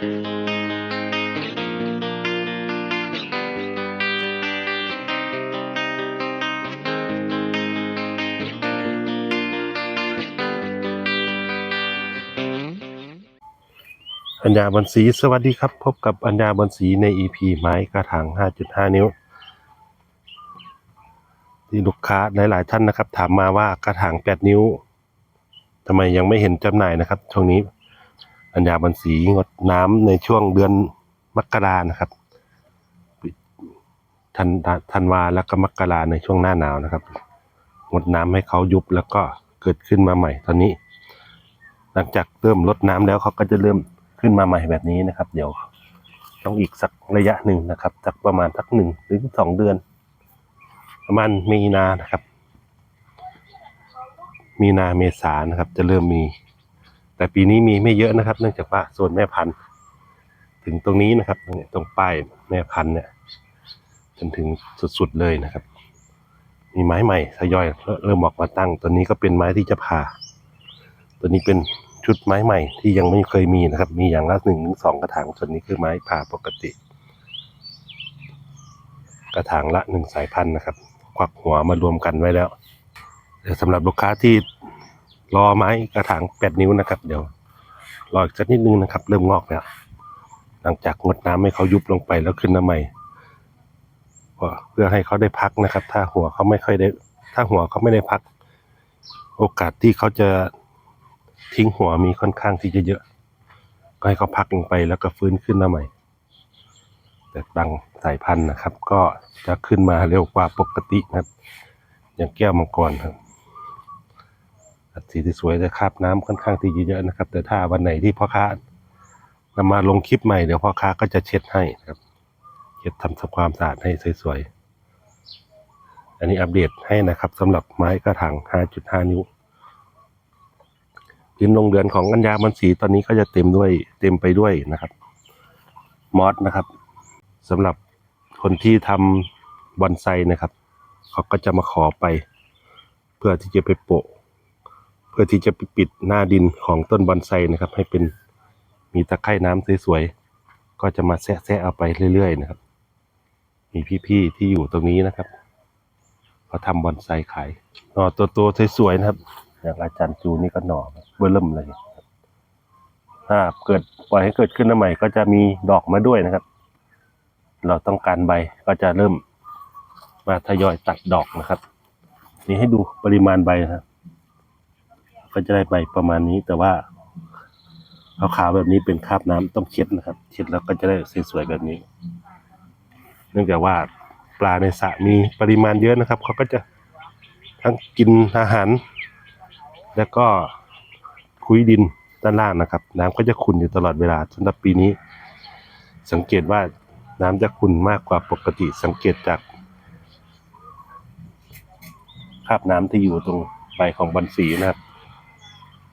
อัญญาบอนสีสวัสดีครับ พบกับอัญญาบอนสีใน EP ไม้กระถาง 5.5 นิ้ว ที่ลูกค้าหลาย ๆ ท่านนะครับ ถามมาว่ากระถาง 8 นิ้วทำไมยังไม่เห็นจำหน่ายนะครับช่วงนี้ อัญญาบอนสีงดน้ำในช่วงเดือนมกรานะครับธันธันวาแล้วก็มกราในช่วงหน้าหนาวนะครับ งดน้ำให้เขายุบแล้วก็เกิดขึ้นมาใหม่ ตอนนี้ หลังจากเริ่มลดน้ำแล้วเขาก็จะเริ่มขึ้นมาใหม่แบบนี้นะครับ เดี๋ยวต้องอีกสักระยะหนึ่งนะครับสักประมาณสักหนึ่งถึงสองเดือน ประมาณมีนานะครับ มีนาเมษานะครับ จะเริ่มมี แต่ปีนี้มีไม่เยอะนะครับ เนื่องจากว่าโซนแม่พันธุ์ ถึงตรงนี้นะครับตรงป้ายแม่พันธุ์เนี่ยจนถึงสุดๆเลยนะครับ มีไม้ใหม่ทยอยเริ่มออกมาตั้ง ตัวนี้ก็เป็นไม้ที่จะผ่า ตัวนี้เป็นชุดไม้ใหม่ที่ยังไม่เคยมีนะครับ มีอย่างละหนึ่งถึงสองกระถางส่วนนี้คือไม้ผ่าปกติ กระถางละหนึ่งสายพันธุ์นะครับ ควักหัวมารวมกันไว้แล้วเดี๋ยวสำหรับลูกค้าที่ รอไม้กระถางแปดนิ้วนะครับ เดี๋ยวรออีกสักนิดนึงนะครับ เริ่มงอกแล้วหลังจากงดน้ำให้เขายุบลงไปแล้วขึ้นมาใหม่เพื่อให้เขาได้พักนะครับ ถ้าหัวเขาไม่ค่อยได้ ถ้าหัวเขาไม่ได้พัก โอกาสที่เขาจะทิ้งหัวมีค่อนข้างที่จะเยอะ ก็ให้เขาพักลงไปแล้วก็ฟื้นขึ้นมาใหม่ แต่บางสายพันธุ์นะครับ ก็จะขึ้นมาเร็วกว่าปกตินะครับ อย่างแก้วมังกรครับ สีที่สวยจะคราบน้ำค่อนข้างที่เยอะนะครับ แต่ถ้าวันไหนที่พ่อค้านำมาลงคลิปใหม่เดี๋ยวพ่อค้าก็จะเช็ดให้ครับเช็ดทำความสะอาดให้สวยๆอันนี้อัปเดตให้นะครับสำหรับไม้กระถาง 5.5 นิ้วพื้นโรงเรือนของอัญญามันสีตอนนี้ก็จะเต็มด้วยเต็มไปด้วยนะครับมอสนะครับสำหรับคนที่ทำบอนไซนะครับ เขาก็จะมาขอไป เพื่อที่จะไปโปะ พื่อที่จะปิดหน้าดินของต้นบอนไซนะครับ ให้เป็นมีตะไคร่น้ำสวยๆก็จะมาแซะๆเอาไปเรื่อยๆนะครับ มีพี่ๆที่อยู่ตรงนี้นะครับเขาทำบอนไซขายหน่อตัวๆสวยๆนะครับ อย่างอาจารย์จูนี่ก็หน่อเบอร์เริ่มเลยถ้าเกิดปล่อยให้เกิดขึ้นใหม่ ก็จะมีดอกมาด้วยนะครับ เราต้องการใบก็จะเริ่มมาทยอยตัดดอกนะครับ นี่ให้ดูปริมาณใบนะครับ ก็จะได้ใบประมาณนี้ แต่ว่าขาวๆแบบนี้เป็นคราบน้ำต้องเช็ดนะครับ เช็ดแล้วก็จะได้สวยๆแบบนี้ เนื่องจากว่าปลาในสระมีปริมาณเยอะนะครับ เขาก็จะทั้งกินอาหาร แล้วก็คุยดินด้านล่างนะครับ น้ำก็จะขุ่นอยู่ตลอดเวลาสำหรับปีนี้ สังเกตว่าน้ำจะขุ่นมากกว่าปกติสังเกตจากคราบน้ำที่อยู่ตรงใบของบันสีนะครับ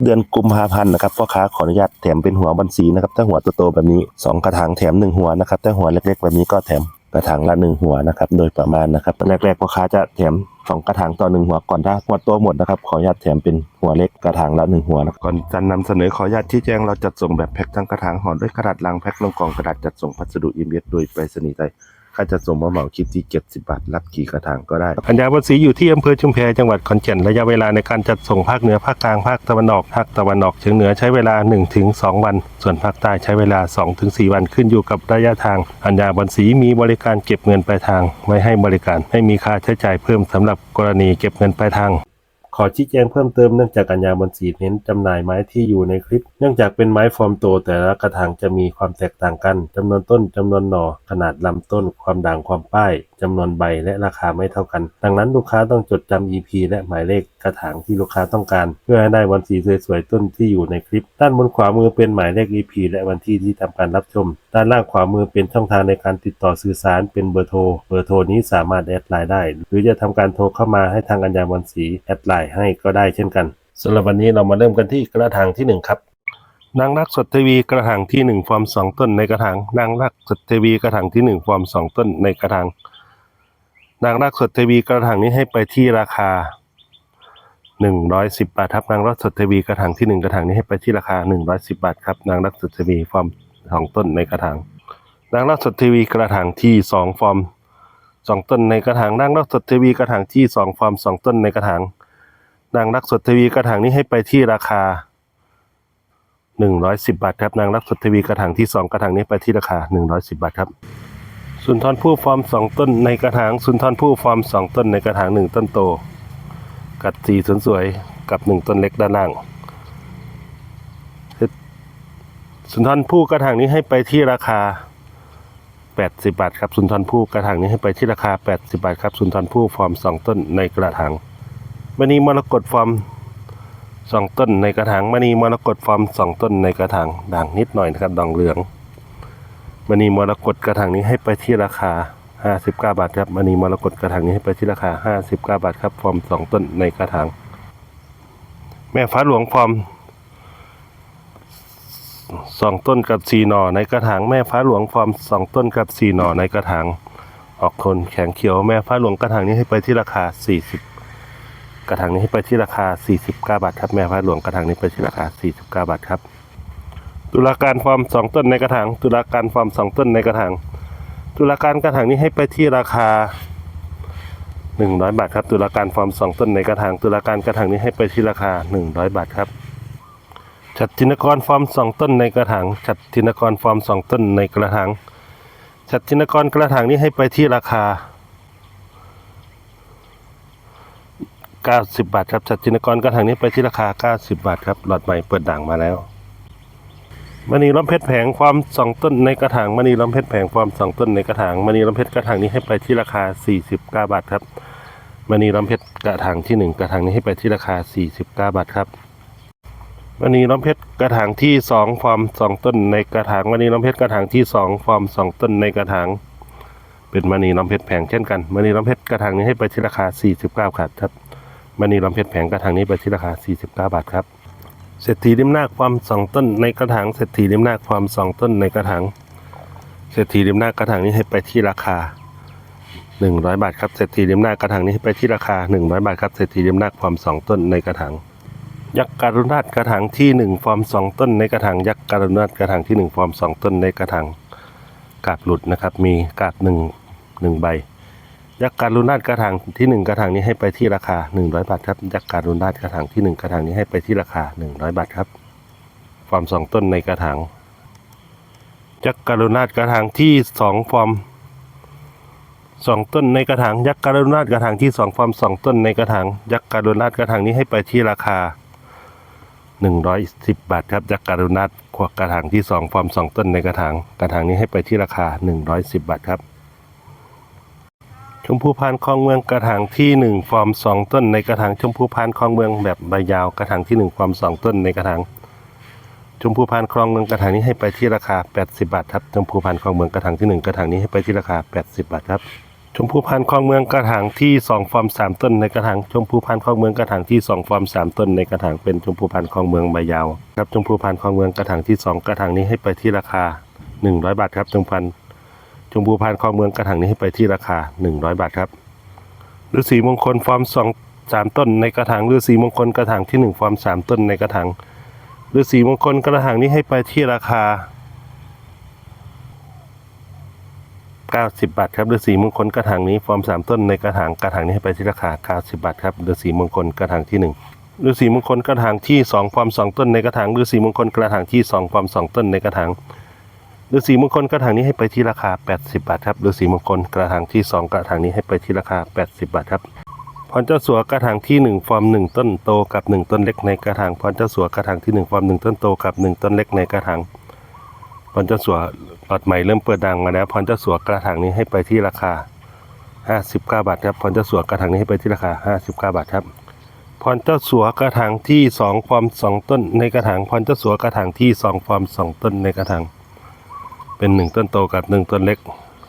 เดือนกุมภาพันธ์นะครับพ่อค้าขออนุญาตแถมเป็นหัวบันสีนะครับถ้าหัวโตๆแบบนี้สองกระถางแถมหนึ่งหัวนะครับถ้าหัวเล็กๆแบบนี้ก็แถมกระถางละหนึ่งหัวนะครับโดยประมาณนะครับแรกๆพ่อค้าจะแถมสองกระถางต่อหนึ่งหัวก่อนถ้าหัวโตหมดนะครับขออนุญาตแถมเป็นหัวเล็กกระถางละหนึ่งหัวนะครับก่อนจะนำเสนอขออนุญาตที่แจ้งเราจัดส่งแบบแพ็คทั้งกระถางห่อด้วยกระดาษลังแพ็คลงกล่องกระดาษจัดส่งพัสดุอิมเมจโดยไปรษณีย์ไทย ค่าจัดส่งมาเหมาคิดที่ 70 บาท รับกี่กระถางก็ได้อัญญาบนศรีอยู่ที่อำเภอชุมแพจังหวัดขอนแก่นระยะเวลาในการจัดส่งภาคเหนือภาคกลางภาคตะวันออกภาคตะวันออกเฉียงเหนือใช้เวลา 1-2 วัน ส่วนภาคใต้ใช้เวลา 2-4 วันขึ้นอยู่กับระยะทางอัญญาบนศรีมีบริการเก็บเงินปลายทางไว้ให้บริการไม่มีค่าใช้จ่ายเพิ่มสำหรับกรณีเก็บเงินปลายทาง ขอชี้แจงเพิ่มเติมเนื่องจากกัญญาบนสีเน้นจำหน่ายไม้ที่อยู่ในคลิป เนื่องจากเป็นไม้ฟอร์มโตแต่ละกระถางจะมีความแตกต่างกันจำนวนต้นจำนวนหน่อขนาดลำต้น ความด่างความป้าย จำนวนใบและราคาไม่เท่ากัน ดังนั้นลูกค้าต้องจดจำ EP และหมายเลขกระถางที่ลูกค้าต้องการ เพื่อให้ได้วันสีสวยๆต้นที่อยู่ในคลิป ด้านบนขวามือเป็นหมายเลข EP และวันที่ที่ทำการรับชม ด้านล่างขวามือเป็นช่องทางในการติดต่อสื่อสารเป็นเบอร์โทร เบอร์โทรนี้สามารถแอดไลน์ได้ หรือจะทำการโทรเข้ามาให้ทางอัญญาวันศรีแอดไลน์ให้ก็ได้เช่นกันสำหรับวันนี้เรามาเริ่มกันที่กระถางที่หนึ่งครับนางรักสดเทวีกระถางที่หนึ่งฟอร์มสองต้นในกระถางนางรักสดเทวีกระถางที่หนึ่งฟอร์มสองต้นในกระถาง นางรักสดเทวีกระถางนี้ให้ไปที่ราคาหนึ่งร้อยสิบบาทครับนางรักสดเทวีกระถางที่หนึ่งกระถางนี้ให้ไปที่ราคาหนึ่งร้อยสิบบาทครับนางรักสดเทวีฟอร์มสองต้นในกระถางนางรักสดทวีกระถางที่สองฟอร์มสองต้นในกระถางนางรักสดทวีกระถางที่สองฟอร์มสองต้นในกระถางนางรักสดทวีกระถางนี้ให้ไปที่ราคาหนึ่งร้อยสิบบาทครับนางรักสดทวีกระถางที่สองกระถางนี้ไปที่ราคาหนึ่งร้อยสิบบาทครับ สุนทรผู้ฟอร์มสองต้นในกระถาง สุนทรผู้ฟอร์มสองต้นในกระถางหนึ่งต้นโต กัดสีสวยๆกับหนึ่งต้นเล็กด้านล่างสุนทรผู้กระถางนี้ให้ไปที่ราคา 80 บาทครับ สุนทรผู้กระถางนี้ให้ไปที่ราคา 80 บาทครับ สุนทรผู้ฟอร์มสองต้นในกระถางมณีมรกตฟอร์มสองต้นในกระถางมณีมรกตฟอร์มสองต้นในกระถางด่างนิดหน่อยนะครับด่างเหลือง มณีมรกตกระถางนี้ให้ไปที่ราคา 59 บาทครับมณีมรกตกระถางนี้ให้ไปที่ราคา 59 บาทครับ ฟอร์มสองต้นในกระถาง แม่ฟ้าหลวงฟอร์มสองต้นกับสี่หน่อในกระถาง แม่ฟ้าหลวงฟอร์มสองต้นกับสี่หน่อในกระถาง ออกคนแข็งเขียว แม่ฟ้าหลวงกระถางนี้ให้ไปที่ราคา 40 กระถางนี้ให้ไปที่ราคา 49 บาทครับ แม่ฟ้าหลวงกระถางนี้ไปที่ราคา 49 บาทครับ ตุลาการฟอร์มสองต้นในกระถาง ตุลาการฟอร์มสองต้นในกระถาง ตุลาการกระถางนี้ให้ไปที่ราคาหนึ่งร้อยบาทครับ ตุลาการฟอร์มสองต้นในกระถาง ตุลาการกระถางนี้ให้ไปที่ราคาหนึ่งร้อยบาทครับฉัตรทินกรฟอร์มสองต้นในกระถางฉัตรทินกรฟอร์มสองต้นในกระถางฉัตรทินกรกระถางนี้ให้ไปที่ราคาเก้าสิบบาทครับฉัตรทินกรกระถางนี้ไปที่ราคาเก้าสิบบาทครับ หลอดใหม่เปิดด่างมาแล้ว มณีล้อมเพชรแผงความสองต้นในกระถางมณีล้อมเพชรแผงความสองต้นในกระถางมณีล้อมเพชรกระถางนี้ให้ไปที่ราคา 49 บาทครับมณีล้อมเพชรกระถางที่หนึ่งกระถางนี้ให้ไปที่ราคา 49 บาทครับมณีล้อมเพชรกระถางที่สองฟอร์มสองต้นในกระถางมณีล้อมเพชรกระถางที่สองฟอร์มสองต้นในกระถาง เป็นมณีล้อมเพชรแผงเช่นกันมณีล้อมเพชรกระถางนี้ให้ไปที่ราคา 49 บาทครับมณีล้อมเพชรแผงกระถางนี้ไปที่ราคา 49 บาทครับ เศรษฐีริมนาคความสองต้นในกระถางเศรษฐีริมนาคความสองต้นในกระถางเศรษฐีริมนาคกระถางนี้ให้ไปที่ราคาหนึ่งร้อยบาทครับเศรษฐีริมนาคกระถางนี้ให้ไปที่ราคาหนึ่งร้อยบาทครับเศรษฐีริมนาคความสองต้นในกระถางยักษ์การุณาถกระถางที่หนึ่งฟอร์มสองต้นในกระถางยักษ์การุณาถกระถางที่หนึ่งฟอร์มสองต้นในกระถางกาบหลุดนะครับ มีกาบหนึ่งหนึ่งใบ ยักษ์การุณาถกระถางที่หนึ่งกระถางนี้ให้ไปที่ราคาหนึ่งร้อยบาทครับยักษ์การุณาถกระถางที่หนึ่งกระถางนี้ให้ไปที่ราคาหนึ่งร้อยบาทครับฟอร์มสองต้นในกระถางยักษ์การุณาถกระถางที่สองฟอร์มสองต้นในกระถางยักษ์การุณาถกระถางที่สองฟอร์มสองต้นในกระถางยักษ์การุณาถกระถางนี้ให้ไปที่ราคาหนึ่งร้อยสิบบาทครับยักษ์การุณาถกระถางที่สองฟอร์มสองต้นในกระถางกระถางนี้ให้ไปที่ราคาหนึ่งร้อยสิบบาทครับ ชมพูพานคลองเมืองกระถางที่หนึ่งฟอร์มสองต้น ในกระถางชมพูพานคลองเมืองแบบใบยาวกระถางที่หนึ่งฟอร์มสองต้นในกระถางชมพูพานคลองเมืองกระถางนี้ให้ไปที่ราคา 80 บาทครับชมพูพานคลองเมืองกระถางที่หนึ่งกระถางนี้ให้ไปที่ราคา 80 บาทครับชมพูพานคลองเมืองกระถางที่สองฟอร์มสามต้น ในกระถางชมพูพานคลองเมืองกระถางที่สองฟอร์มสามต้น ในกระถางเป็นชมพูพานคลองเมืองใบยาวครับชมพูพานคลองเมืองกระถางที่สองกระถางนี้ให้ไปที่ราคา 100 บาทครับชมพูพาน ชมพูพานคลอเมืองกระถางนี้ให้ไปที่ราคา 100 บาทครับฤาษีมงคลฟอร์มสองสามต้นในกระถางฤาษีมงคลกระถางที่หนึ่งฟอร์มสามต้นในกระถางฤาษีมงคลกระถางนี้ให้ไปที่ราคา 90 บาทครับฤาษีมงคลกระถางนี้ฟอร์มสามต้นในกระถางกระถางนี้ให้ไปที่ราคา 90 บาทครับฤาษีมงคลกระถางที่หนึ่งฤาษีมงคลกระถางที่สองฟอร์มสองต้นในกระถางฤาษีมงคลกระถางที่สองฟอร์มสองต้นในกระถาง ฤาษีมงคลกระถางนี้ให้ไปที่ราคา 80 บาทครับฤาษีมงคลกระถางที่สองกระถางนี้ให้ไปที่ราคา 80 บาทครับพรเจ้าสัวกระถางที่หนึ่งฟอร์มหนึ่งต้นโตกับหนึ่งต้นเล็กในกระถางพรเจ้าสัวกระถางที่หนึ่งฟอร์มหนึ่งต้นโตกับหนึ่งต้นเล็กในกระถางพรเจ้าสัวหลอดใหม่เริ่มเปิดดังมาแล้วพรเจ้าสัวกระถางนี้ให้ไปที่ราคา 59 บาทครับพรเจ้าสัวกระถางนี้ให้ไปที่ราคา 59 บาทครับพรเจ้าสัวกระถางที่สองฟอร์มสองต้นในกระถางพรเจ้าสัวกระถางที่สองฟอร์มสองต้นในกระถาง เป็นหนึ่งต้นโตกับหนึ่งต้นเล็ก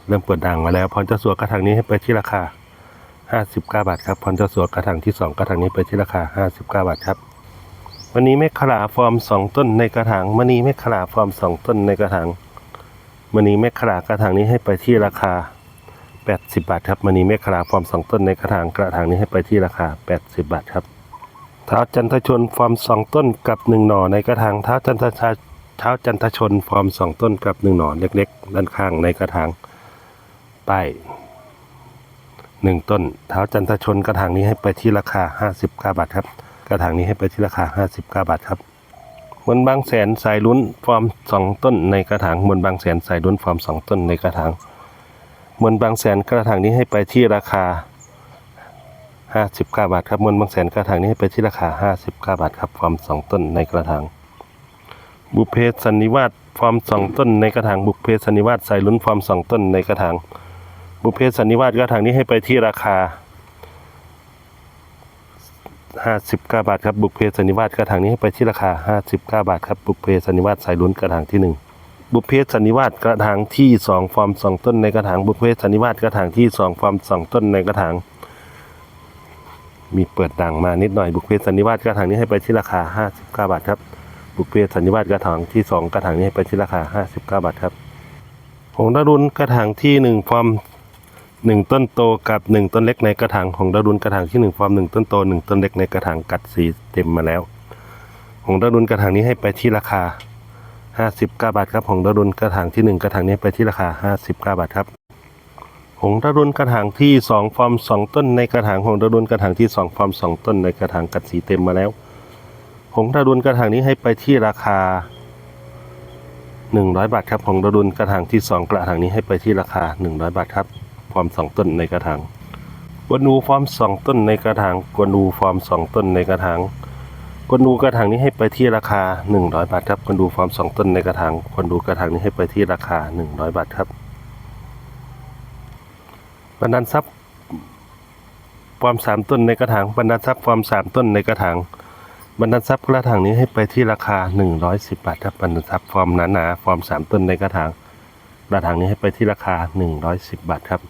เริ่มเปิดดังมาแล้วพรเจ้าสัวกระถางนี้ให้ไปที่ราคา 59 บาทครับพรเจ้าสัวกระถางที่ 2 กระถางนี้ไปที่ราคา 59 บาทครับ วันนี้เมฆขลาฟอร์ม 2 ต้นในกระถางมณีเมฆขลาฟอร์ม 2 ต้นในกระถางมณีเมฆขลากระถางนี้ให้ไปที่ราคา 80 บาทครับมณีเมฆขลาฟอร์ม 2 ต้นในกระถางกระถางนี้ให้ไปที่ราคา 80 บาทครับเท้าจันทชนฟอร์ม2ต้นกับ1หน่อในกระถางเท้าจันทชา เท้าจันทชนฟอร์มสองต้นกับหนึ่งหน่อเล็กๆ ด้านข้างในกระถางป้หนึ่งต้น เท้าจันทชนกระถางนี้ให้ไปที่ราคาห้าสิบเก้าบาทครับ กระถางนี้ให้ไปที่ราคาห้าสิบเก้าบาทครับมนบางแสนสายลุ้นฟอร์มสองต้นในกระถางมนบางแสนสายลุ้นฟอร์มสองต้นในกระถางมนบางแสนกระถางนี้ให้ไปที่ราคาห้าสิบเก้าบาทครับมวลบางแสนกระถางนี้ให้ไปที่ราคาห้าสิบเก้าบาทครับฟอร์มสองต้นในกระถาง บุพเพสันนิวาสฟอร์มสองต้นในกระถางบุพเพสันนิวาสใส่ลุ้นฟอร์มสองต้นในกระถางบุพเพสันนิวาสกระถางนี้ให้ไปที่ราคาห้าสิบเก้าบาทครับบุพเพสันนิวาสกระถางนี้ให้ไปที่ราคาห้าสิบเก้าบาทครับบุพเพสันนิวาสใส่ลุ้นกระถางที่หนึ่งบุพเพสันนิวาสกระถางที่สองฟอร์มสองต้นในกระถางบุพเพสันนิวาสกระถางที่สองฟอร์มสองต้นในกระถางมีเปิดดังมานิดหน่อยบุกเพสันนิวาสกระถางนี้ให้ไปที่ราคา 59 บาทครับ บุกเพสันนิวาสกระถางที่ 2 กระถางนี้ไปที่ราคา 59 บาทครับหงดารุนกระถางที่1ฟอร์ม1 ต้นโตกับ 1 ต้นเล็กในกระถางหงดารุนกระถางที่1ฟอร์ม1 ต้นโต 1 ต้นเล็กในกระถางกัดสีเต็มมาแล้วหงดารุนกระถางนี้ให้ไปที่ราคา 59 บาทครับหงดารุนกระถางที่ 1 กระถางนี้ไปที่ราคา 59 บาทครับหงส์ตะรุนกระถางที่สองฟอร์มสองต้นในกระถางหงส์ตะรุนกระถางที่สองฟอร์มสองต้นในกระถางกัดสีเต็มมาแล้ว หงส์ตะรุนกระถางนี้ให้ไปที่ราคาหนึ่งร้อยบาทครับหงส์ตะรุนกระถางที่สองกระถางนี้ให้ไปที่ราคาหนึ่งร้อยบาทครับฟอร์มสองต้นในกระถางกวนูฟอร์มสองต้นในกระถางกวนูฟอร์มสองต้นในกระถางกวนูกระถางนี้ให้ไปที่ราคาหนึ่งร้อยบาทครับกวนูฟอร์มสองต้นในกระถางกวนูกระถางนี้ให้ไปที่ราคาหนึ่งร้อยบาทครับบรรดาทรัพย์ฟอร์มสามต้นในกระถางบรรดาทรัพย์ฟอร์มสามต้นในกระถาง บรรดาลทรัพย์กระถางนี้ให้ไปที่ราคาหนึ่งร้อยสิบบาทครับบรรดาลทรัพย์ฟอร์มหนาๆฟอร์มสามต้นในกระถางกระถางนี้ให้ไปที่ราคาหนึ่งร้อยสิบบาทครับ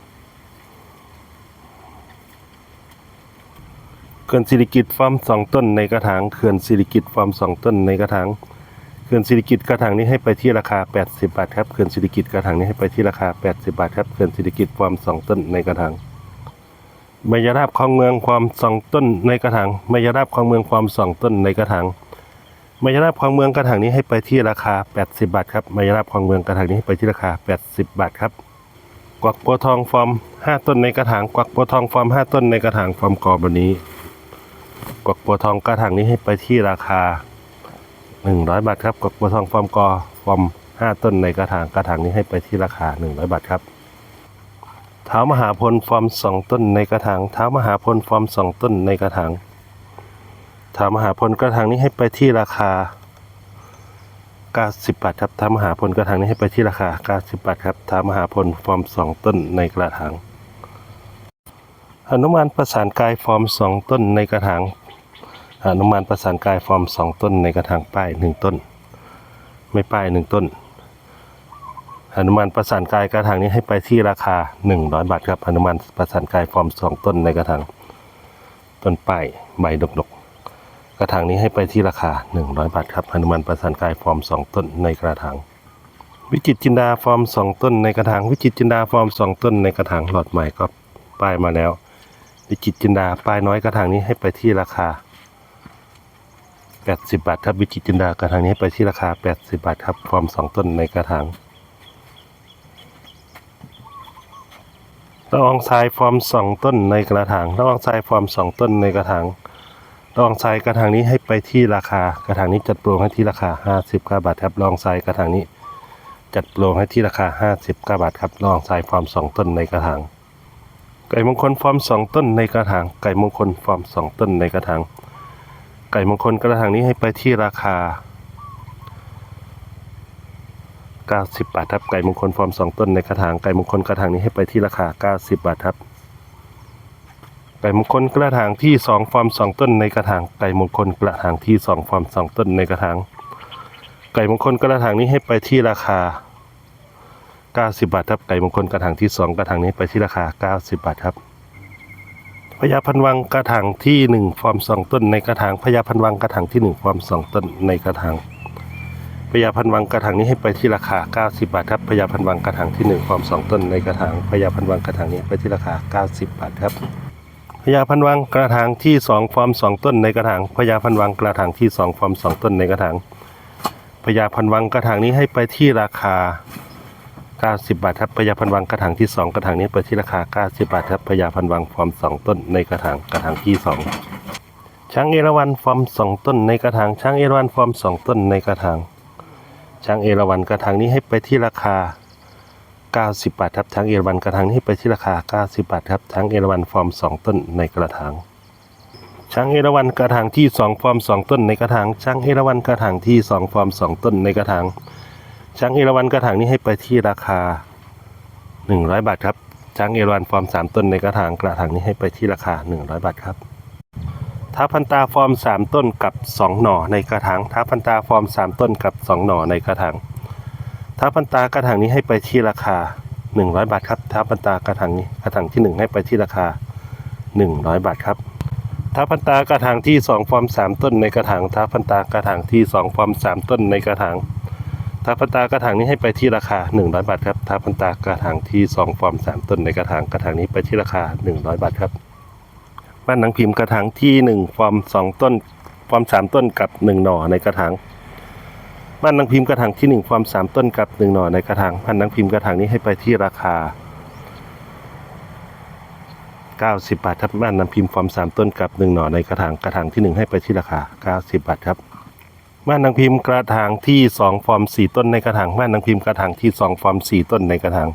เขื่อนสิริกิตฟอร์มสองต้นในกระถางเขื่อนสิริกิตฟอร์มสองต้นในกระถางเขื่อนสิริกิตกระถางนี้ให้ไปที่ราคา 80 บาทครับเขื่อนสิริกิตกระถางนี้ให้ไปที่ราคา 80 บาทครับเขื่อนสิริกิตฟอร์มสองต้นในกระถาง มายราบคลองเมืองความสองต้นในกระถางมายราบคลองเมืองความสองต้นในกระถางมายราบคลองเมืองกระถางนี้ให้ไปที่ราคา 80 บาทครับมายราบคลองเมืองกระถางนี้ให้ไปที่ราคา 80 บาทครับ กวักบัวทองฟอร์ม 5 ต้นในกระถาง กวักบัวทองฟอร์ม 5 ต้นในกระถางฟอร์มกอแบบนี้ กวักบัวทองกระถางนี้ให้ไปที่ราคา 100 บาทครับ กวักบัวทองฟอร์มกอฟอร์ม 5 ต้นในกระถาง กระถางนี้ให้ไปที่ราคา 100 บาทครับ เท้ามหาพลฟอร์ม2ต้นในกระถางเท้ามหาพลฟอร์ม2ต้นในกระถางเท้ามหาพลกระถางนี้ให้ไปที่ราคา90บาทครับท้ามหาพลกระถางนี้ให้ไปที่ราคา90บาทครับท้ามหาพลฟอร์ม2ต้นในกระถางหนุมานประสานกายฟอร์ม2ต้นในกระถางหนุมานประสานกายฟอร์ม2ต้นในกระถางป้าย1ต้น ไม่ป้าย1ต้น หนุมานประสานกายกระถางนี้ให้ไปที่ราคา 100 บาทครับหนุมานประสานกายฟอร์ม2ต้นในกระถางต้นป้ายใบดกดกๆ กระถางนี้ให้ไปที่ราคา 100 บาทครับหนุมานประสานกายฟอร์ม2ต้นในกระถางวิจิตจินดาฟอร์ม2ต้นในกระถางวิจิตจินดาฟอร์ม2ต้นในกระถางหลอดใหม่ก็ป้ายมาแล้ว วิจิตจินดาป้ายน้อยกระถางนี้ให้ไปที่ราคา 80 บาทครับวิจิตจินดากระถางนี้ให้ไปที่ราคา 80 บาทครับฟอร์ม2ต้นในกระถาง ละอองทรายฟอร์ม2ต้นในกระถางละอองทรายฟอร์ม2ต้นในกระถางละอองทรายกระถางนี้ให้ไปที่ราคา กระถางนี้จัดโปรให้ที่ราคา 59 บาทครับละอองทรายกระถางนี้ จัดโปรให้ที่ราคา 59 บาทครับละอองทรายฟอร์ม2ต้นในกระถาง ไก่มงคลฟอร์ม2ต้นในกระถาง ไก่มงคลฟอร์ม2ต้นในกระถาง ไก่มงคลกระถางนี้ให้ไปที่ราคา 90 บาทครับไก่มงคลฟอร์ม 2 ต้นในกระถางไก่มงคลกระถางนี้ให้ไปที่ราคา 90 บาทครับไก่มงคลกระถางที่ 2 ฟอร์ม 2 ต้นในกระถางไก่มงคลกระถางที่ 2 ฟอร์ม 2 ต้นในกระถางไก่มงคลกระถางนี้ให้ไปที่ราคา 90 บาทครับไก่มงคลกระถางที่ 2 กระถางนี้ไปที่ราคา 90 บาทครับพญาพันวังกระถางที่ 1 ฟอร์ม 2 ต้นในกระถางพญาพันวังกระถางที่ 1 ฟอร์ม 2 ต้นในกระถาง พญาพันวังกระถางนี้ให้ไปที่ราคา 90 บาทครับพญาพันวังกระถางที่1ฟอร์ม2 ต้นในกระถางพญาพันวังกระถางนี้ไปที่ราคา 90 บาทครับพญาพันวังกระถางที่2ฟอร์ม2 ต้นในกระถางพญาพันวังกระถางที่2ฟอร์ม2 ต้นในกระถางพญาพันวังกระถางนี้ให้ไปที่ราคา 90 บาทครับพญาพันวังกระถางที่ 2 กระถางนี้ไปที่ราคา 90 บาทครับพญาพันวังฟอร์ม2 ต้นในกระถางกระถางที่ 2 ช้างเอราวัณฟอร์ม2ต้นในกระถางช้างเอราวัณฟอร์ม2ต้นในกระถาง ช้างเอราวัณกระถางนี้ให้ไปที่ราคา 90 บาทครับช้างเอราวัณกระถางนี้ให้ไปที่ราคา 90 บาทครับช้างเอราวัณฟอร์ม 2 ต้นในกระถางช้างเอราวัณกระถางที่ 2 ฟอร์ม 2 ต้นในกระถางช้างเอราวัณกระถางที่ 2 ฟอร์ม 2 ต้นในกระถางช้างเอราวัณกระถางนี้ให้ไปที่ราคา 100 บาทครับช้างเอราวัณฟอร์ม 3 ต้นในกระถางกระถางนี้ให้ไปที่ราคา 100 บาทครับ ท้าพันตาฟอร์ม 3 ต้นกับ 2 หน่อในกระถางท้าพันตาฟอร์ม 3 ต้นกับ 2 หน่อในกระถางท้าพันตากระถางนี้ให้ไปที่ราคา 100 บาทครับท้าพันตากระถางนี้กระถางที่ 1 ให้ไปที่ราคา 100 บาทครับท้าพันตากระถางที่ 2 ฟอร์ม 3 ต้นในกระถางท้าพันตากระถางที่ 2 ฟอร์ม 3 ต้นในกระถางท้าพันตากระถางนี้ให้ไปที่ราคา 100 บาทครับท้าพันตากระถางที่ 2 ฟอร์ม 3 ต้นในกระถางกระถางนี้ไปที่ราคา 100 บาทครับ บ้านหนังพิมพ์กระถางที่1ฟอร์ม2ต้นฟอร์ม3ต้นกับ1หน่อในกระถางบ้านหนังพิมพ์กระถางที่1ฟอร์ม3ต้นกับ1หน่อในกระถางบ้านหนังพิมพ์กระถางนี้ให้ไปที่ราคา 90 บาทครับบ้านหนังพิมพ์ฟอร์ม3ต้นกับ1หน่อในกระถางกระถางที่1ให้ไปที่ราคา 90 บาทครับม่านนางพิมพ์กระถางที่สองฟอร์มสี่ต้นในกระถางม่านนางพิมพ์กระถางที่สองฟอร์มสี่ต้นในกระถาง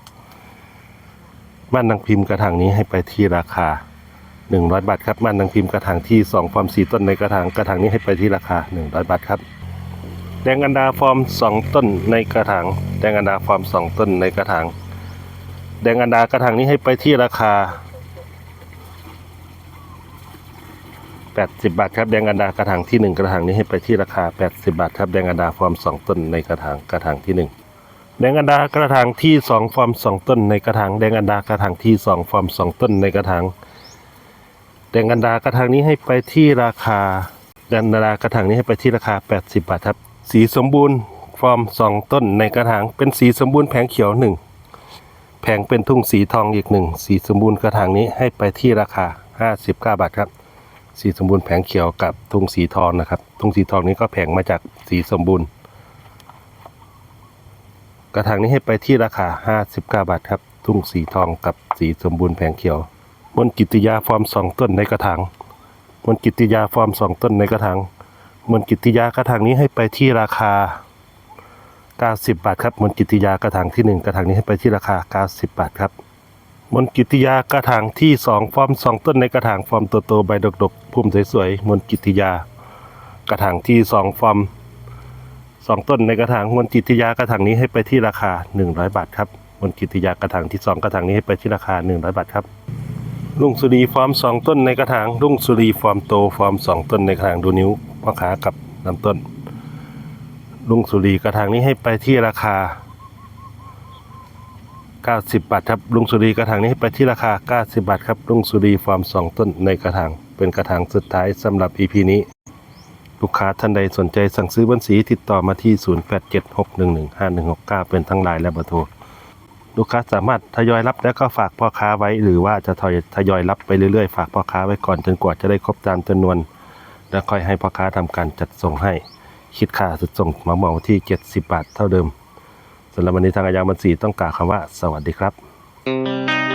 ม่านนางพิมพ์กระถางนี้ให้ไปที่ราคา หนึ่งร้อยบาทครับม่านนางพิมพ์กระถางที่สองฟอร์มสี่ต้นในกระถางกระถางนี้ให้ไปที่ราคาหนึ่งร้อยบาทครับแดงอันดาฟอร์มสองต้นในกระถางแดงอันดาฟอร์มสองต้นในกระถางแดงอันดากระถางนี้ให้ไปที่ราคา 80 บาทครับแดงอันดากระถางที่ 1 กระถางนี้ให้ไปที่ราคา 80 บาทครับแดงอันดาฟอร์ม 2 ต้นในกระถางกระถางที่ 1แดงอันดากระถางที่ 2 ฟอร์ม 2 ต้นในกระถางแดงอันดากระถางที่ 2 ฟอร์ม 2 ต้นในกระถาง แดงอันดากระถางนี้ให้ไปที่ราคาแดงอันดากระถางนี้ให้ไปที่ราคา 80 บาทครับ สีสมบูรณ์ฟอร์ม 2 ต้นในกระถางเป็นสีสมบูรณ์แผงเขียว 1 แผงเป็นทุ่งสีทองอีกหนึ่งสีสมบูรณ์กระถางนี้ให้ไปที่ราคา 59 บาทครับ สีสมบูรณ์แผงเขียวกับทุ่งสีทองนะครับ ทุ่งสีทองนี้ก็แผงมาจากสีสมบูรณ์ กระถางนี้ให้ไปที่ราคา 59 บาทครับ ทุ่งสีทองกับสีสมบูรณ์แผงเขียว มนกิติยาฟอร์มสองต้นในกระถางมนกิติยาฟอร์มสองต้นในกระถางมนกิติยากระถางนี้ให้ไปที่ราคา 90 บาทครับมนกิติยากระถางที่หนึ่งกระถางนี้ให้ไปที่ราคา 90 บาทครับมนกิติยากระถางที่สองฟอร์มสองต้นในกระถางฟอร์มโตๆใบดกๆพุ่มสวยๆมนกิติยากระถางที่สองฟอร์มสองต้นในกระถางมนกิติยากระถางนี้ให้ไปที่ราคา 100 บาทครับมนกิติยากระถางที่สองกระถางนี้ให้ไปที่ราคา 100 บาทครับ ลุงสุรีฟอร์มสองต้นในกระถางลุงสุรีฟอร์มโตฟอร์มสองต้นในกระถางดูนิ้วพ่อขากับลำต้นลุงสุรีกระถางนี้ให้ไปที่ราคา 90 บาทครับลุงสุรีกระถางนี้ไปที่ราคา 90 บาทครับลุงสุรีฟาร์ม2ต้นในกระถาง เป็นกระถางสุดท้ายสำหรับ EP นี้ ลูกค้าท่านใดสนใจสั่งซื้อบัญชีติดต่อมาที่ 0876115169 เป็นทั้งไลน์และเบอร์โทร ลูกค้าสามารถทยอยรับแล้วก็ฝากพ่อค้าไว้ หรือว่าจะทยอยทยอยรับไปเรื่อยๆ ฝากพ่อค้าไว้ก่อนจนกว่าจะได้ครบตามจำนวน แล้วค่อยให้พ่อค้าทำการจัดส่งให้ คิดค่าสุดส่งมาเหมาที่ 70 บาทเท่าเดิมสำหรับวันนี้ทางอายาบันสีต้องกล่าวคำว่า สวัสดีครับ